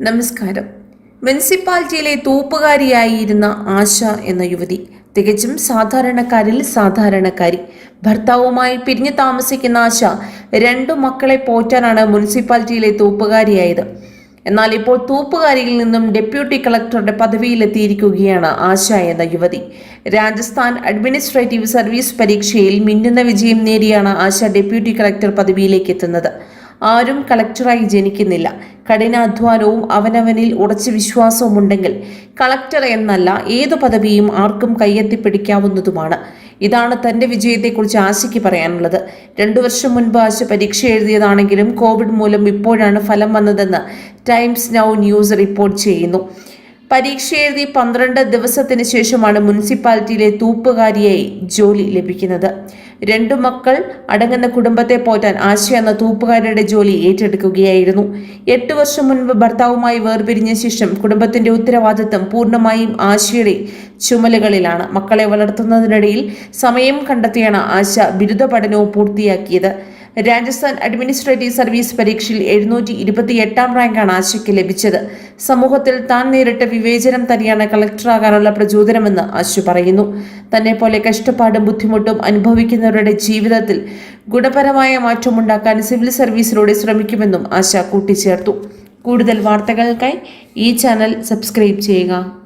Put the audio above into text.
നമസ്കാരം. മുനിസിപ്പാലിറ്റിയിലെ തൂപ്പുകാരിയായിരുന്ന ആശ എന്ന യുവതി തികച്ചും സാധാരണക്കാരിൽ സാധാരണക്കാരി. ഭർത്താവുമായി പിരിഞ്ഞു താമസിക്കുന്ന ആശ രണ്ടു മക്കളെ പോറ്റാനാണ് മുനിസിപ്പാലിറ്റിയിലെ തൂപ്പുകാരിയായത്. എന്നാൽ ഇപ്പോൾ തൂപ്പുകാരിയിൽ നിന്നും ഡെപ്യൂട്ടി കളക്ടറുടെ പദവിയിലെത്തിയിരിക്കുകയാണ് ആശ എന്ന യുവതി. രാജസ്ഥാൻ അഡ്മിനിസ്ട്രേറ്റീവ് സർവീസ് പരീക്ഷയിൽ മിന്നുന്ന വിജയം നേടിയാണ് ആശ ഡെപ്യൂട്ടി കളക്ടർ പദവിയിലേക്ക് എത്തുന്നത്. ആരും കളക്ടറായി ജനിക്കുന്നില്ല. കഠിനാധ്വാനവും അവനവനിൽ ഉറച്ച വിശ്വാസവും ഉണ്ടെങ്കിൽ കളക്ടർ എന്നല്ല ഏതു പദവിയും ആർക്കും കയ്യെത്തിപ്പിടിക്കാവുന്നതുമാണ് ഇതാണ് തന്റെ വിജയത്തെക്കുറിച്ച് ആശയ്ക്ക് പറയാനുള്ളത്. രണ്ടു വർഷം മുൻപ് ആശ പരീക്ഷ എഴുതിയതാണെങ്കിലും കോവിഡ് മൂലം ഇപ്പോഴാണ് ഫലം വന്നതെന്ന് ടൈംസ് നൗ ന്യൂസ് റിപ്പോർട്ട് ചെയ്യുന്നു. പരീക്ഷ എഴുതി പന്ത്രണ്ട് ദിവസത്തിന് ശേഷമാണ് മുനിസിപ്പാലിറ്റിയിലെ തൂപ്പുകാരിയായി ജോലി ലഭിക്കുന്നത്. രണ്ടു മക്കൾ അടങ്ങുന്ന കുടുംബത്തെ പോറ്റാൻ ആശ എന്ന തൂപ്പുകാരിയുടെ ജോലി ഏറ്റെടുക്കുകയായിരുന്നു. എട്ട് വർഷം മുൻപ് ഭർത്താവുമായി വേർപിരിഞ്ഞ ശേഷം കുടുംബത്തിന്റെ ഉത്തരവാദിത്തം പൂർണമായും ആശയുടെ ചുമലുകളിലാണ്. മക്കളെ വളർത്തുന്നതിനിടയിൽ സമയം കണ്ടെത്തിയാണ് ആശ ബിരുദ പഠനവും പൂർത്തിയാക്കിയത്. രാജസ്ഥാൻ അഡ്മിനിസ്ട്രേറ്റീവ് സർവീസ് പരീക്ഷയിൽ എഴുന്നൂറ്റി ഇരുപത്തി എട്ടാം റാങ്കാണ് ആശയ്ക്ക് ലഭിച്ചത്. സമൂഹത്തിൽ താൻ നേരിട്ട വിവേചനം തന്നെയാണ് കളക്ടറാകാനുള്ള പ്രചോദനമെന്ന് ആശു പറയുന്നു. തന്നെ പോലെ കഷ്ടപ്പാടും ബുദ്ധിമുട്ടും അനുഭവിക്കുന്നവരുടെ ജീവിതത്തിൽ ഗുണപരമായ മാറ്റമുണ്ടാക്കാൻ സിവിൽ സർവീസിലൂടെ ശ്രമിക്കുമെന്നും ആശ കൂട്ടിച്ചേർത്തു. കൂടുതൽ വാർത്തകൾക്കായി ഈ ചാനൽ സബ്സ്ക്രൈബ് ചെയ്യുക.